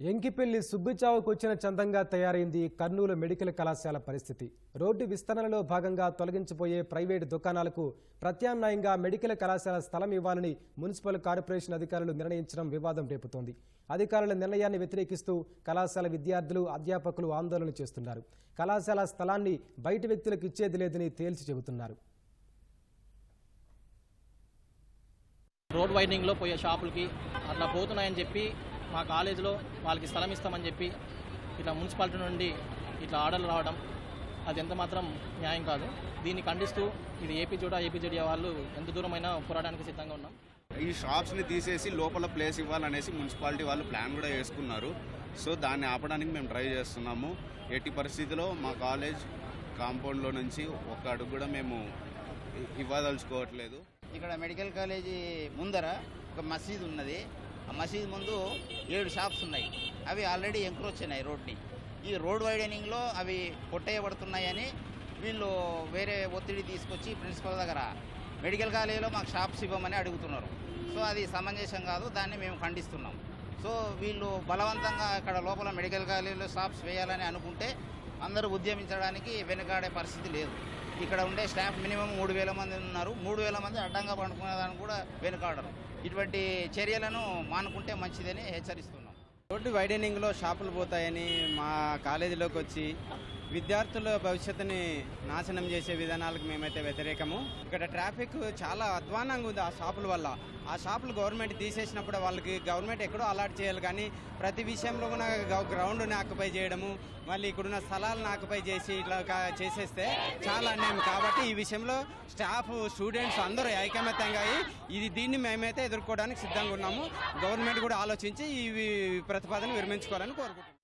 ఎంకిపెల్లి సుబ్బిచావుకు వచ్చిన చందంగా తయారైంది కర్నూలు మెడికల్ కళాశాల పరిస్థితి. రోడ్డు విస్తరణలో భాగంగా తొలగించబోయే ప్రైవేటు దుకాణాలకు ప్రత్యామ్నాయంగా మెడికల్ కళాశాల స్థలం ఇవ్వాలని మున్సిపల్ కార్పొరేషన్ అధికారులు నిర్ణయించడం వివాదం రేపుతోంది. అధికారుల నిర్ణయాన్ని వ్యతిరేకిస్తూ కళాశాల విద్యార్థులు అధ్యాపకులు ఆందోళన చేస్తున్నారు. కళాశాల స్థలాన్ని బయటి వ్యక్తులకు ఇచ్చేది లేదని తేల్చి చెబుతున్నారు. రోడ్ వైడింగ్లో పోయే షాపులకి అట్లా పోతున్నాయని చెప్పి మా కాలేజీలో వాళ్ళకి స్థలం ఇస్తామని చెప్పి ఇట్లా మున్సిపాలిటీ నుండి ఇట్లా ఆర్డర్లు రావడం అది ఎంత మాత్రం న్యాయం కాదు. దీన్ని ఖండిస్తూ ఇది ఏపీ జోడా ఏపీ జడియా వాళ్ళు ఎంత దూరమైనా పోరాటానికి సిద్ధంగా ఉన్నాం. ఈ షాప్స్ని తీసేసి లోపల ప్లేస్ ఇవ్వాలనేసి మున్సిపాలిటీ వాళ్ళు ప్లాన్ కూడా వేసుకున్నారు సో దాన్ని ఆపడానికి మేము ట్రై చేస్తున్నాము. ఎట్టి పరిస్థితిలో మా కాలేజ్ కాంపౌండ్లో నుంచి ఒక్క అడుగు కూడా మేము ఇవ్వదలుచుకోవట్లేదు. ఇక్కడ మెడికల్ కాలేజీ ముందర ఒక మసీద్ ఉన్నది. ఆ మసీద్ ముందు ఏడు షాప్స్ ఉన్నాయి. అవి ఆల్రెడీ ఎంక్రోచ్ అయినాయి రోడ్ని. ఈ రోడ్ వైడనింగ్లో అవి కొట్టేయబడుతున్నాయని వీళ్ళు వేరే ఒత్తిడి తీసుకొచ్చి ప్రిన్సిపల్ దగ్గర మెడికల్ కాలేజీలో మాకు షాప్స్ ఇవ్వమని అడుగుతున్నారు. సో అది సమంజసం కాదు దాన్ని మేము ఖండిస్తున్నాం. సో వీళ్ళు బలవంతంగా అక్కడ లోపల మెడికల్ కాలేజీలో షాప్స్ వేయాలని అనుకుంటే అందరూ ఉద్యమించడానికి వెనుకాడే పరిస్థితి లేదు. ఇక్కడ ఉండే స్టాఫ్ మినిమం మూడు వేల మంది ఉన్నారు. మూడు వేల మంది అడ్డంగా పండుకునేదానికి కూడా వెనుకాడరు. ఇటువంటి చర్యలను మానుకుంటే మంచిదని హెచ్చరిస్తున్నాం. రోడ్డు వైడెనింగ్లో షాపులు పోతాయని మా కాలేజీలోకి వచ్చి విద్యార్థుల భవిష్యత్తుని నాశనం చేసే విధానాలకు మేమైతే వ్యతిరేకము. ఇక్కడ ట్రాఫిక్ చాలా అధ్వానంగా ఉంది ఆ షాపుల వల్ల. ఆ షాపులు గవర్నమెంట్ తీసేసినప్పుడు వాళ్ళకి గవర్నమెంట్ ఎక్కడో అలాట్ చేయాలి కానీ ప్రతి విషయంలో కూడా గ- గ్రౌండ్ని ఆక్యుపై చేయడము మళ్ళీ ఇక్కడున్న స్థలాలను ఆక్యుపై చేసి ఇట్లా చేసేస్తే చాలా అన్యాయం. కాబట్టి ఈ విషయంలో స్టాఫ్ స్టూడెంట్స్ అందరూ ఐకమత్యంగా అయ్యి ఇది దీన్ని మేమైతే ఎదుర్కోవడానికి సిద్ధంగా ఉన్నాము. గవర్నమెంట్ కూడా ఆలోచించి ఈ ప్రతిపాదన విరమించుకోవాలని కోరుకుంటున్నాం.